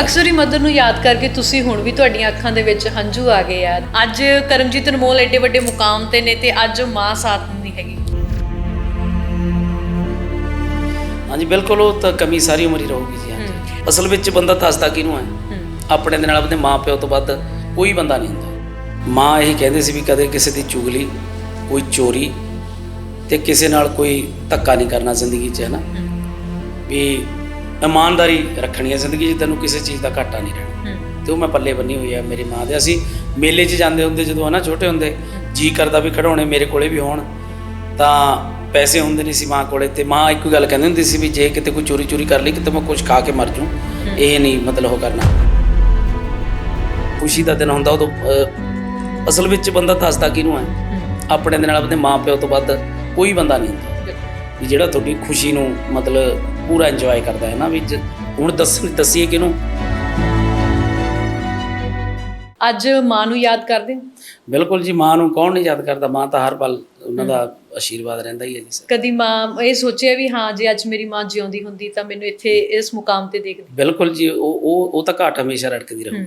ਅਕਸਰ ਹੀ ਮਦਰ ਨੂੰ ਯਾਦ ਕਰਕੇ ਤੁਸੀਂ ਹੁਣ ਵੀ ਤੁਹਾਡੀਆਂ ਅੱਖਾਂ ਦੇ ਵਿੱਚ ਹੰਝੂ ਆ ਗਏ ਆ ਅੱਜ ਕਰਮਜੀਤ ਅਨਮੋਲ ਐਡੇ ਵੱਡੇ ਮੁਕਾਮ ਤੇ ਨੇ ਤੇ ਅੱਜ ਮਾਂ ਸਾਥ ਨਹੀਂ ਹੈਗੀ। ਹਾਂਜੀ ਬਿਲਕੁਲ ਉਹ ਤਾਂ ਕਮੀ ਸਾਰੀ ਉਮਰ ਹੀ ਰਹੂਗੀ ਜੀ ਹਾਂਜੀ। ਅਸਲ ਵਿੱਚ ਬੰਦਾ ਦੱਸਦਾ ਕਿਹਨੂੰ ਹੈ? ਆਪਣੇ ਦੇ ਨਾਲ ਆਪਣੇ ਮਾਪਿਓ ਤੋਂ ਵੱਧ ਕੋਈ ਬੰਦਾ ਨਹੀਂ ਹੁੰਦਾ। ਮਾਂ ਇਹ ਕਹਿੰਦੇ ਸੀ ਵੀ ਕਦੇ ਕਿਸੇ ਦੀ ਚੁਗਲੀ ਕੋਈ ਚੋਰੀ ਤੇ ਕਿਸੇ ਨਾਲ ਕੋਈ ਧੱਕਾ ਨਹੀਂ ਕਰਨਾ ਜ਼ਿੰਦਗੀ 'ਚ ਹੈ ਨਾ? ਵੀ ਇਮਾਨਦਾਰੀ ਰੱਖਣੀ ਹੈ ਜ਼ਿੰਦਗੀ 'ਚ ਤੈਨੂੰ ਕਿਸੇ ਚੀਜ਼ ਦਾ ਘਾਟਾ ਨਹੀਂ ਰਹਿਣਾ। ਤੇ ਉਹ ਮੈਂ ਪੱਲੇ ਬੰਨੀ ਹੋਈ ਹੈ ਮੇਰੀ ਮਾਂ ਦੇ। ਅਸੀਂ ਮੇਲੇ 'ਚ ਜਾਂਦੇ ਹੁੰਦੇ ਜਦੋਂ ਹਨਾ ਛੋਟੇ ਹੁੰਦੇ ਜੀ ਕਰਦਾ ਵੀ ਖੜਾਉਣੇ ਮੇਰੇ ਕੋਲੇ ਵੀ ਹੋਣ ਤਾਂ ਪੈਸੇ ਹੁੰਦੇ ਨਹੀਂ ਸੀ ਮਾਂ ਕੋਲੇ। ਤੇ ਮਾਂ ਇੱਕੋ ਗੱਲ ਕਹਿੰਦੀ ਹੁੰਦੀ ਸੀ ਵੀ ਜੇ ਕਿਤੇ ਕੋਈ ਚੋਰੀ ਚੋਰੀ ਕਰ ਲਈ ਕਿਤੇ ਮੈਂ ਕੁਝ ਖਾ ਕੇ ਮਰ ਜੂ ਇਹ ਨਹੀਂ ਮਤਲਬ ਉਹ ਕਰਨਾ। ਖੁਸ਼ੀ ਦਾ ਦਿਨ ਹੁੰਦਾ ਉਦੋਂ ਅਸਲ ਵਿੱਚ ਬੰਦਾ ਦੱਸਦਾ ਕਿਹਨੂੰ ਹੈ? ਆਪਣੇ ਦੇ ਨਾਲ ਆਪਣੇ ਮਾਪਿਓ ਤੋਂ ਵੱਧ ਕੋਈ ਬੰਦਾ ਨਹੀਂ ਹੁੰਦਾ। ਵੀ ਜਿਹੜਾ ਤੁਹਾਡੀ ਖੁਸ਼ੀ ਨੂੰ ਮਤਲਬ ਪੂਰਾ ਇੰਜੋਏ ਕਰਦਾ ਹੈ ਨਾ ਵੀ ਹੁਣ ਦੱਸ ਦੱਸੀਏ ਕਿਹਨੂੰ? ਅੱਜ ਮਾਂ ਨੂੰ ਯਾਦ ਕਰਦੇ ਹੋ? ਬਿਲਕੁਲ ਜੀ ਮਾਂ ਨੂੰ ਕੌਣ ਨਹੀਂ ਯਾਦ ਕਰਦਾ? ਮਾਂ ਤਾਂ ਹਰ ਪਲ ਉਹਨਾਂ ਦਾ ਆਸ਼ੀਰਵਾਦ ਰਹਿੰਦਾ ਹੀ ਹੈ ਜੀ ਸਰ। ਕਦੀ ਮਾਂ ਇਹ ਸੋਚਿਆ ਵੀ ਹਾਂ ਜੇ ਅੱਜ ਮੇਰੀ ਮਾਂ ਜਿਉਂਦੀ ਹੁੰਦੀ ਤਾਂ ਮੈਨੂੰ ਇੱਥੇ ਇਸ ਮੁਕਾਮ ਤੇ ਦੇਖਦੀ। ਬਿਲਕੁਲ ਜੀ ਉਹ ਉਹ ਉਹ ਤਾਂ ਘਾਟ ਹਮੇਸ਼ਾ ਰੜਕਦੀ ਰਹੂਗੀ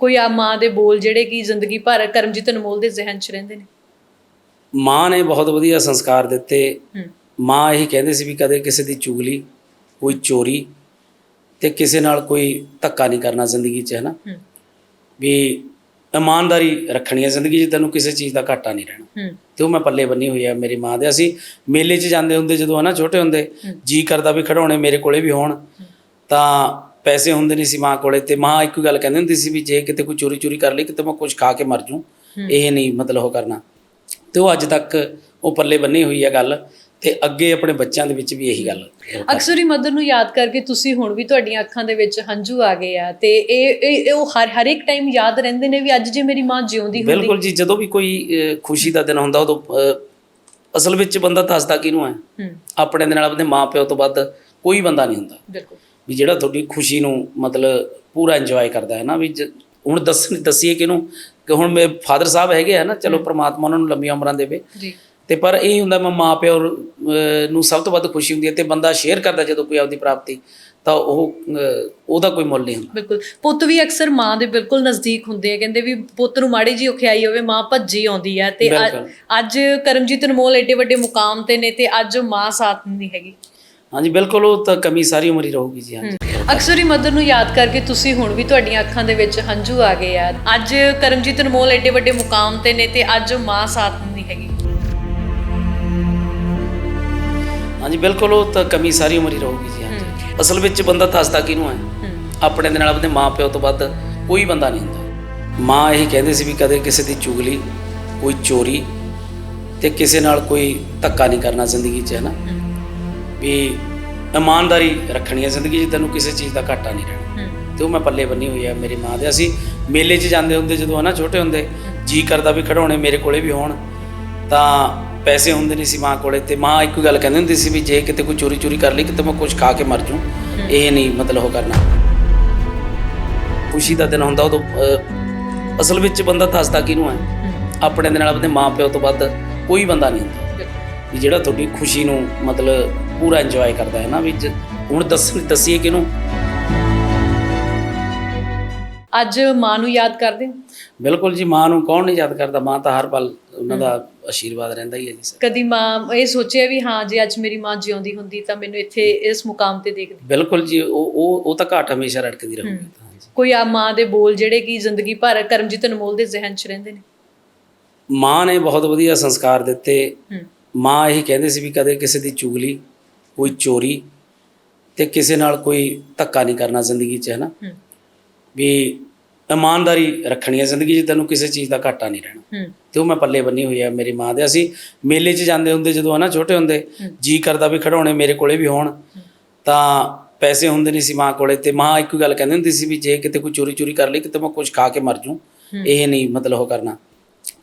ਕੋਈ ਆ ਮਾਂ ਦੇ ਬੋਲ ਜਿਹੜੇ ਕਿ ਜ਼ਿੰਦਗੀ ਭਰ ਕਰਮਜੀਤ ਅਨਮੋਲ ਦੇ ਜ਼ਿਹਨ 'ਚ ਰਹਿੰਦੇ ਨੇ? ਮਾਂ ਨੇ ਬਹੁਤ ਵਧੀਆ ਸੰਸਕਾਰ ਦਿੱਤੇ। ਮਾਂ ਇਹ ਕਹਿੰਦੇ ਸੀ ਵੀ ਕਦੇ ਕਿਸੇ ਦੀ ਚੁਗਲੀ ਕੋਈ ਚੋਰੀ ਤੇ ਕਿਸੇ ਨਾਲ ਕੋਈ ਧੱਕਾ ਨਹੀਂ ਕਰਨਾ ਜ਼ਿੰਦਗੀ 'ਚ ਹੈ। ਨਾ ਵੀ ਇਮਾਨਦਾਰੀ ਰੱਖਣੀ ਹੈ ਜ਼ਿੰਦਗੀ 'ਚ ਤੈਨੂੰ ਕਿਸੇ ਚੀਜ਼ ਦਾ ਘਾਟਾ ਨਹੀਂ ਰਹਿਣਾ। ਤੇ ਉਹ ਮੈਂ ਪੱਲੇ ਬੰਨੀ ਹੋਈ ਹੈ ਮੇਰੀ ਮਾਂ ਦੇ। ਅਸੀਂ ਮੇਲੇ 'ਚ ਜਾਂਦੇ ਹੁੰਦੇ ਜਦੋਂ ਹਨਾ ਛੋਟੇ ਹੁੰਦੇ ਜੀ ਕਰਦਾ ਵੀ ਖੜਾਉਣੇ ਮੇਰੇ ਕੋਲੇ ਵੀ ਹੋਣ। ਤਾਂ ਪੈਸੇ ਹੁੰਦੇ ਨਹੀਂ ਸੀ ਮਾਂ ਕੋਲੇ ਤੇ ਮਾਂ ਇੱਕੋ ਗੱਲ ਕਹਿੰਦੀ ਹੁੰਦੀ ਸੀ ਵੀ ਜੇ ਕਿਤੇ ਕੋਈ ਚੋਰੀ ਚੋਰੀ ਕਰ ਲਈ ਕਿਤੇ ਮੈਂ ਕੁਝ ਖਾ ਕੇ ਮਰ ਜੂ। ਇਹ ਨਹੀਂ ਮਤਲਬ ਉਹ ਕਰਨਾ। ਤੇ ਉਹ ਅੱਜ ਤੱਕ ਉਹ ਪੱਲੇ ਬੰਨੀ ਹੋਈ ਹੈ ਗੱਲ। ਤੇ ਅੱਗੇ ਆਪਣੇ ਬੱਚਿਆਂ ਦੇ ਵਿੱਚ ਵੀ ਇਹੀ ਗੱਲ ਅਕਸਰ ਹੀ ਮਦਰ ਨੂੰ ਯਾਦ ਕਰਕੇ ਤੁਸੀਂ ਹੁਣ ਵੀ ਤੁਹਾਡੀਆਂ ਅੱਖਾਂ ਦੇ ਵਿੱਚ ਹੰਝੂ ਆ ਗਏ ਆ ਤੇ ਇਹ ਇਹ ਉਹ ਹਰ ਹਰ ਇੱਕ ਟਾਈਮ ਯਾਦ ਰਹਿੰਦੇ ਨੇ ਵੀ ਅੱਜ ਜੇ ਮੇਰੀ ਮਾਂ ਜਿਉਂਦੀ ਹੁੰਦੀ। ਬਿਲਕੁਲ ਜੀ ਜਦੋਂ ਵੀ ਕੋਈ ਖੁਸ਼ੀ ਦਾ ਦਿਨ ਹੁੰਦਾ ਉਦੋਂ ਅਸਲ ਵਿੱਚ ਬੰਦਾ ਦੱਸਦਾ ਕਿਹਨੂੰ ਹੈ? ਆਪਣੇ ਦੇ ਨਾਲ ਆਪਣੇ ਮਾਪਿਓ ਤੋਂ ਵੱਧ ਕੋਈ ਬੰਦਾ ਨਹੀਂ ਹੁੰਦਾ। ਬਿਲਕੁਲ। ਵੀ ਜਿਹੜਾ ਤੁਹਾਡੀ ਖੁਸ਼ੀ ਨੂੰ ਮਤਲਬ ਪੂਰਾ ਇੰਜੋਏ ਕਰਦਾ ਹੈ ਨਾ ਵੀ ਹੁਣ ਦੱਸ ਦੱਸੀਏ ਕਿਹਨੂੰ? ਕਿ ਹੁਣ ਮੇਰੇ ਫਾਦਰ ਸਾਹਿਬ ਹੈਗੇ ਆ ਨਾ ਚਲੋ ਪ੍ਰਮਾਤਮਾ ਉਹਨਾਂ ਨੂੰ ਲੰਮੀਆਂ ਉਮਰਾਂ ਦੇਵੇ। ਜੀ। ਤੇ ਪਰ ਇਹ ਹੁੰਦਾ ਮੈਂ ਮਾਂ ਪਿਓ ਨੂੰ ਸਭ ਤੋਂ ਵੱਧ ਖੁਸ਼ੀ ਹੁੰਦੀ ਹੈ ਤੇ ਬੰਦਾ ਸ਼ੇਅਰ ਕਰਦਾ ਜਦੋਂ ਕੋਈ ਆਪਦੀ ਪ੍ਰਾਪਤੀ ਤਾਂ ਉਹ ਉਹਦਾ ਕੋਈ ਮੁੱਲ ਨਹੀਂ ਹੁੰਦਾ। ਬਿਲਕੁਲ। ਪੁੱਤ ਵੀ ਅਕਸਰ ਮਾਂ ਦੇ ਬਿਲਕੁਲ ਨਜ਼ਦੀਕ ਹੁੰਦੇ ਆ ਕਹਿੰਦੇ ਵੀ ਪੁੱਤ ਨੂੰ ਮਾੜੀ ਜੀ ਔਖਿਆਈ ਹੋਵੇ ਮਾਂ ਭੱਜੀ ਆਉਂਦੀ ਆ ਤੇ ਅੱਜ- ਕਰਮਜੀਤ ਅਨਮੋਲ ਐਡੇ ਵੱਡੇ ਮੁਕਾਮ ਤੇ ਨੇ ਤੇ ਅੱਜ ਮਾਂ ਸਾਥ ਨਹੀਂ ਹੈਗੀ। ਹਾਂਜੀ ਬਿਲਕੁਲ ਉਹ ਤਾਂ ਕਮੀ ਸਾਰੀ ਉਮਰ ਹੀ ਰਹੂਗੀ ਜੀ ਹਾਂਜੀ। ਅਕਸਰ ਹੀ ਮਦਰ ਨੂੰ ਯਾਦ ਕਰਕੇ ਤੁਸੀਂ ਹੁਣ ਵੀ ਤੁਹਾਡੀਆਂ ਅੱਖਾਂ ਦੇ ਵਿੱਚ ਹੰਝੂ ਆ ਗਏ ਆ। ਅੱਜ ਕਰਮਜੀਤ ਅਨਮੋਲ ਐਡੇ ਵੱਡੇ ਮੁਕਾਮ ਤੇ ਨੇ ਤੇ ਅੱਜ ਮਾਂ ਸਾਥ ਹਾਂਜੀ ਬਿਲਕੁਲ ਉਹ ਤਾਂ ਕਮੀ ਸਾਰੀ ਉਮਰ ਹੀ ਰਹੂਗੀ ਜੀ ਹਾਂਜੀ। ਅਸਲ ਵਿੱਚ ਬੰਦਾ ਦੱਸਦਾ ਕਿਹਨੂੰ ਹੈ? ਆਪਣੇ ਦੇ ਨਾਲ ਆਪਣੇ ਮਾਪਿਓ ਤੋਂ ਵੱਧ ਕੋਈ ਬੰਦਾ ਨਹੀਂ ਹੁੰਦਾ। ਮਾਂ ਇਹ ਕਹਿੰਦੇ ਸੀ ਵੀ ਕਦੇ ਕਿਸੇ ਦੀ ਚੁਗਲੀ ਕੋਈ ਚੋਰੀ ਤੇ ਕਿਸੇ ਨਾਲ ਕੋਈ ਧੱਕਾ ਨਹੀਂ ਕਰਨਾ ਜ਼ਿੰਦਗੀ 'ਚ ਹੈ ਨਾ? ਵੀ ਇਮਾਨਦਾਰੀ ਰੱਖਣੀ ਹੈ ਜ਼ਿੰਦਗੀ 'ਚ ਤੈਨੂੰ ਕਿਸੇ ਚੀਜ਼ ਦਾ ਘਾਟਾ ਨਹੀਂ ਰਹਿਣਾ। ਤੇ ਉਹ ਮੈਂ ਪੱਲੇ ਬੰਨੀ ਹੋਈ ਹੈ ਮੇਰੀ ਮਾਂ ਦੇ। ਅਸੀਂ ਮੇਲੇ 'ਚ ਜਾਂਦੇ ਹੁੰਦੇ ਜਦੋਂ ਹਨਾ ਛੋਟੇ ਹੁੰਦੇ ਜੀ ਕਰਦਾ ਵੀ ਖੜਾਉਣੇ ਮੇਰੇ ਕੋਲੇ ਵੀ ਹੋਣ ਤਾਂ ਪੈਸੇ ਹੁੰਦੇ ਨਹੀਂ ਸੀ ਮਾਂ ਕੋਲੇ ਤੇ ਮਾਂ ਇੱਕੋ ਗੱਲ ਕਹਿੰਦੀ ਹੁੰਦੀ ਸੀ ਵੀ ਜੇ ਕਿਤੇ ਕੋਈ ਚੋਰੀ ਚੋਰੀ ਕਰ ਲਈ ਕਿਤੇ ਮੈਂ ਕੁਝ ਖਾ ਕੇ ਮਰ ਜੂ ਇਹ ਨਹੀਂ ਮਤਲਬ ਉਹ ਕਰਨਾ। ਖੁਸ਼ੀ ਦਾ ਦਿਨ ਹੁੰਦਾ ਉਦੋਂ ਅਹ, ਅਸਲ ਵਿੱਚ ਬੰਦਾ ਦੱਸਦਾ ਕਿਹਨੂੰ ਹੈ? ਆਪਣੇ ਦੇ ਨਾਲ ਆਪਣੇ ਮਾਪਿਓ ਤੋਂ ਵੱਧ ਕੋਈ ਬੰਦਾ ਨਹੀਂ ਹੁੰਦਾ। ਵੀ ਜਿਹੜਾ ਤੁਹਾਡੀ ਖੁਸ਼ੀ ਨੂੰ ਮਤਲਬ ਪੂਰਾ ਇੰਜੋਏ ਕਰਦਾ ਹੈ ਨਾ ਵੀ ਜ- ਹੁਣ ਦੱਸ ਦੱਸੀਏ ਕਿਹਨੂੰ? ਅੱਜ ਮਾਂ ਨੂੰ ਯਾਦ ਕਰਦੇ ਹੋ? ਬਿਲਕੁਲ ਜੀ ਮਾਂ ਨੂੰ ਕੌਣ ਨਹੀਂ ਯਾਦ ਕਰਦਾ? ਮਾਂ ਤਾਂ ਹਰ ਪਲ ਉਹਨਾਂ ਦਾ ਆਸ਼ੀਰਵਾਦ ਰਹਿੰਦਾ ਹੀ ਹੈ ਜੀ ਸਰ। ਕਦੀ ਮਾਂ ਇਹ ਸੋਚਿਆ ਵੀ ਹਾਂ ਜੇ ਅੱਜ ਮੇਰੀ ਮਾਂ ਜਿਉਂਦੀ ਹੁੰਦੀ ਤਾਂ ਮੈਨੂੰ ਇੱਥੇ ਇਸ ਮੁਕਾਮ ਤੇ ਦੇਖਦੀ। ਬਿਲਕੁਲ ਜੀ ਉਹ ਉਹ ਉਹ ਤਾਂ ਘਾਟ ਹਮੇਸ਼ਾ ਰੜਕਦੀ ਰਹੂਗੀ ਹਾਂਜੀ। ਕੋਈ ਆ ਮਾਂ ਦੇ ਬੋਲ ਜਿਹੜੇ ਕਿ ਜ਼ਿੰਦਗੀ ਭਰ ਕਰਮਜੀਤ ਅਨਮੋਲ ਦੇ ਜ਼ਿਹਨ 'ਚ ਰਹਿੰਦੇ ਨੇ? ਮਾਂ ਨੇ ਬਹੁਤ ਵਧੀਆ ਸੰਸਕਾਰ ਦਿੱਤੇ। ਹੂੰ। ਮਾਂ ਇਹ ਕਹਿੰਦੇ ਸੀ ਵੀ ਕਦੇ ਕਿਸੇ ਦੀ ਚੁਗਲੀ ਕੋਈ ਚੋਰੀ ਤੇ ਕਿਸੇ ਨਾਲ ਕੋਈ ਧੱਕਾ ਨਹੀਂ ਕਰਨਾ ਜ਼ਿੰਦਗੀ 'ਚ ਹੈ ਨਾ? ਹੂੰ। ਵੀ ਇਮਾਨਦਾਰੀ ਰੱਖਣੀ ਹੈ ਜ਼ਿੰਦਗੀ 'ਚ ਤੈਨੂੰ ਕਿਸੇ ਚੀਜ਼ ਦਾ ਘਾਟਾ ਨਹੀਂ ਰਹਿਣਾ। ਤੇ ਉਹ ਮੈਂ ਪੱਲੇ ਬੰਨੀ ਹੋਈ ਹੈ ਮੇਰੀ ਮਾਂ ਦੇ। ਅਸੀਂ ਮੇਲੇ 'ਚ ਜਾਂਦੇ ਹੁੰਦੇ ਜਦੋਂ ਹਨਾ ਛੋਟੇ ਹੁੰਦੇ ਜੀ ਕਰਦਾ ਵੀ ਖੜਾਉਣੇ ਮੇਰੇ ਕੋਲੇ ਵੀ ਹੋਣ। ਤਾਂ ਪੈਸੇ ਹੁੰਦੇ ਨਹੀਂ ਸੀ ਮਾਂ ਕੋਲੇ ਤੇ ਮਾਂ ਇੱਕੋ ਗੱਲ ਕਹਿੰਦੀ ਹੁੰਦੀ ਸੀ ਵੀ ਜੇ ਕਿਤੇ ਕੋਈ ਚੋਰੀ ਚੋਰੀ ਕਰ ਲਈ ਕਿਤੇ ਮੈਂ ਕੁਝ ਖਾ ਕੇ ਮਰ ਜੂ। ਇਹ ਨਹੀਂ ਮਤਲਬ ਉਹ ਕਰਨਾ।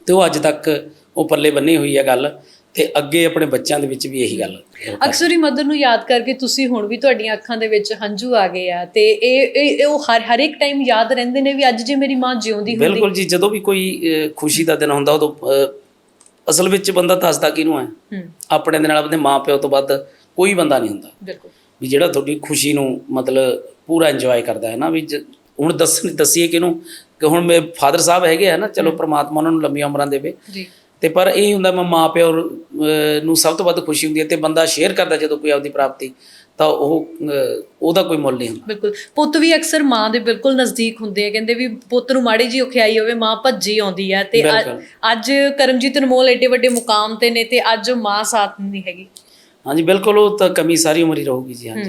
ਤੇ ਉਹ ਅੱਜ ਤੱਕ ਉਹ ਪੱਲੇ ਬੰਨੀ ਹੋਈ ਹੈ ਗੱਲ। ਤੇ ਅੱਗੇ ਆਪਣੇ ਬੱਚਿਆਂ ਦੇ ਵਿੱਚ ਵੀ ਇਹੀ ਗੱਲ ਅਕਸਰ ਹੀ ਮਦਰ ਨੂੰ ਯਾਦ ਕਰਕੇ ਤੁਸੀਂ ਹੁਣ ਵੀ ਤੁਹਾਡੀਆਂ ਅੱਖਾਂ ਦੇ ਵਿੱਚ ਹੰਝੂ ਆ ਗਏ ਆ ਤੇ ਇਹ ਉਹ ਹਰ ਹਰ ਇੱਕ ਟਾਈਮ ਯਾਦ ਰਹਿੰਦੇ ਨੇ ਵੀ ਅੱਜ ਜੇ ਮੇਰੀ ਮਾਂ ਜਿਉਂਦੀ ਹੁੰਦੀ। ਬਿਲਕੁਲ ਜੀ ਜਦੋਂ ਵੀ ਕੋਈ ਖੁਸ਼ੀ ਦਾ ਦਿਨ ਹੁੰਦਾ ਉਦੋਂ ਅਸਲ ਵਿੱਚ ਬੰਦਾ ਦੱਸਦਾ ਕਿਹਨੂੰ ਹੈ? ਆਪਣੇ ਦੇ ਨਾਲ ਆਪਣੇ ਮਾਪਿਓ ਤੋਂ ਵੱਧ ਕੋਈ ਬੰਦਾ ਨਹੀਂ ਹੁੰਦਾ। ਬਿਲਕੁਲ। ਵੀ ਜਿਹੜਾ ਤੁਹਾਡੀ ਖੁਸ਼ੀ ਨੂੰ ਮਤਲਬ ਪੂਰਾ ਇੰਜੋਏ ਕਰਦਾ ਹੈ ਨਾ ਵੀ ਹੁਣ ਦੱਸ ਦੱਸੀਏ ਕਿਹਨੂੰ? ਕਿ ਹੁਣ ਮੇਰੇ ਫਾਦਰ ਸਾਹਿਬ ਹੈਗੇ ਆ ਨਾ ਚਲੋ ਪ੍ਰਮਾਤਮਾ ਉਹਨਾਂ ਨੂੰ ਲੰਮੀਆਂ ਉਮਰਾਂ ਦੇਵੇ। ਜੀ। ਤੇ ਪਰ ਇਹ ਹੁੰਦਾ ਮੈਂ ਮਾਂ ਪਿਓ ਨੂੰ ਸਭ ਤੋਂ ਵੱਧ ਖੁਸ਼ੀ ਹੁੰਦੀ ਹੈ ਤੇ ਬੰਦਾ ਸ਼ੇਅਰ ਕਰਦਾ ਜਦੋਂ ਕੋਈ ਆਪਦੀ ਪ੍ਰਾਪਤੀ ਤਾਂ ਉਹ ਉਹਦਾ ਕੋਈ ਮੁੱਲ ਨਹੀਂ ਹੁੰਦਾ। ਬਿਲਕੁਲ। ਪੁੱਤ ਵੀ ਅਕਸਰ ਮਾਂ ਦੇ ਬਿਲਕੁਲ ਨਜ਼ਦੀਕ ਹੁੰਦੇ ਆ ਕਹਿੰਦੇ ਵੀ ਪੁੱਤ ਨੂੰ ਮਾੜੀ ਜੀ ਔਖਿਆਈ ਹੋਵੇ ਮਾਂ ਭੱਜੀ ਆਉਂਦੀ ਆ ਤੇ। ਅੱਜ ਕਰਮਜੀਤ ਅਨਮੋਲ ਐਡੇ ਵੱਡੇ ਮੁਕਾਮ ਤੇ ਨੇ ਤੇ ਅੱਜ ਮਾਂ ਸਾਥ ਨਹੀਂ ਹੈਗੀ। ਹਾਂਜੀ ਬਿਲਕੁਲ ਉਹ ਤਾਂ ਕਮੀ ਸਾਰੀ ਉਮਰ ਹੀ ਰਹੂਗੀ ਜੀ ਹਾਂਜੀ।